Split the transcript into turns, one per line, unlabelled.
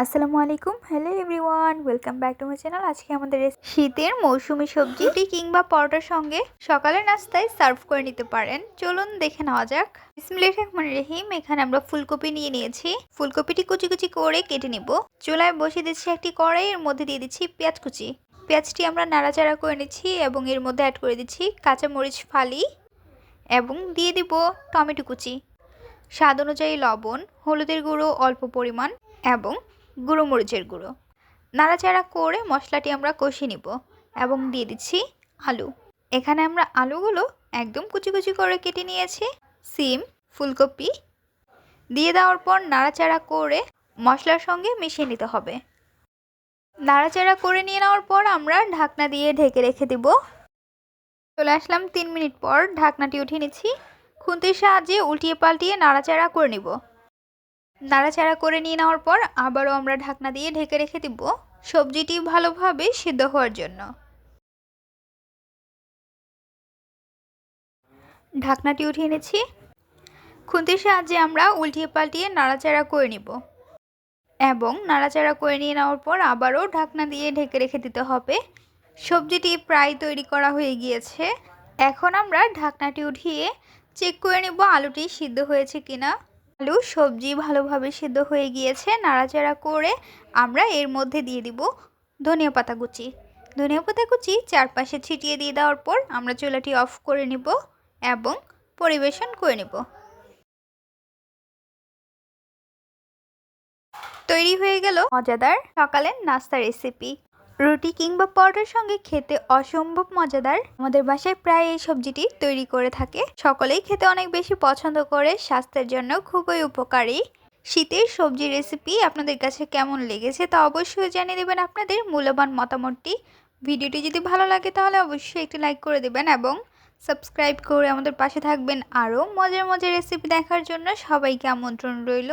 আসসালামু আলাইকুম। Hello everyone welcome back to my channel আজকে আমাদের শীতের মৌসুমি সবজি রুটি কিংবা পরোটার সঙ্গে সকালের নাস্তায় সার্ভ করে নিতে পারেন। চলুন দেখে নেওয়া যাক। বিসমিল্লাহির রহমানির রহিম এখানে আমরা ফুলকপি নিয়ে নিয়েছি। ফুলকপিটি কুচি কুচি করে কেটে নিব। চুলায় বসিয়ে দিচ্ছি একটি কড়াই এর মধ্যে দিয়ে দিচ্ছি পেঁয়াজ কুচি। পেঁয়াজটি আমরা নাড়াচাড়া করে নিচ্ছি এবং এর মধ্যে অ্যাড করে দিচ্ছি কাঁচামরিচ ফালি এবং দিয়ে দিব টমেটো কুচি। স্বাদ অনুযায়ী লবণ হলুদের গুঁড়ো অল্প পরিমাণ এবং গুঁড়ো মরিচের গুঁড়ো। নাড়াচাড়া করে মশলাটি আমরা কষিয়ে নিব এবং দিয়ে দিচ্ছি আলু। এখানে আমরা আলুগুলো একদম কুচি কুচি করে কেটে নিয়েছি। সিম, ফুলকপি দিয়ে দেওয়ার পর নাড়াচাড়া করে মশলার সঙ্গে মিশিয়ে নিতে হবে। নাড়াচাড়া করে নিয়ে নেওয়ার পর আমরা ঢাকনা দিয়ে ঢেকে রেখে দেব। চলে আসলাম তিন মিনিট পর ঢাকনাটি উঠিয়ে নিচ্ছি। খুন্তির সাহায্যে উল্টিয়ে পাল্টিয়ে নাড়াচাড়া করে নিব। নাড়াচাড়া করে নিয়ে নেওয়ার পর আবারও আমরা ঢাকনা দিয়ে ঢেকে রেখে দিব সবজিটি ভালোভাবে সিদ্ধ হওয়ার জন্য। ঢাকনাটি উঠিয়ে নিচ্ছি। খুন্তির সাহায্যে আমরা উল্টিয়ে পাল্টিয়ে নাড়াচাড়া করে নিব এবং নাড়াচাড়া করে নিয়ে নেওয়ার পর আবারও ঢাকনা দিয়ে ঢেকে রেখে দিতে হবে। সবজিটি প্রায় তৈরি করা হয়ে গিয়েছে। এখন আমরা ঢাকনাটি উঠিয়ে চেক করে নিব আলুটি সিদ্ধ হয়েছে কিনা। আলু সবজি ভালোভাবে সিদ্ধ হয়ে গিয়েছে, নাড়াচাড়া করে আমরা এর মধ্যে দিয়ে দিব ধনিয়া পাতা কুচি। ধনিয়া পাতা কুচি চারপাশে ছিটিয়ে দিয়ে দেওয়ার পর আমরা চুলাটি অফ করে নিব এবং পরিবেশন করে নিব। তৈরি হয়ে গেল মজাদার সকালের নাস্তা রেসিপি রুটি কিংবা পরোটার সঙ্গে খেতে অসম্ভব মজাদার। আমাদের বাসায় প্রায় এই সবজিটি তৈরি করে থাকে। সকলেই খেতে অনেক বেশি পছন্দ করে, স্বাস্থ্যের জন্য খুবই উপকারী। শীতের সবজি রেসিপি আপনাদের কাছে কেমন লেগেছে তা অবশ্যই জানিয়ে দেবেন আপনাদের মূল্যবান মতামতটি। ভিডিওটি যদি ভালো লাগে তাহলে অবশ্যই একটি লাইক করে দেবেন এবং সাবস্ক্রাইব করে আমাদের পাশে থাকবেন। আরও মজার মজার রেসিপি দেখার জন্য সবাইকে আমন্ত্রণ রইল।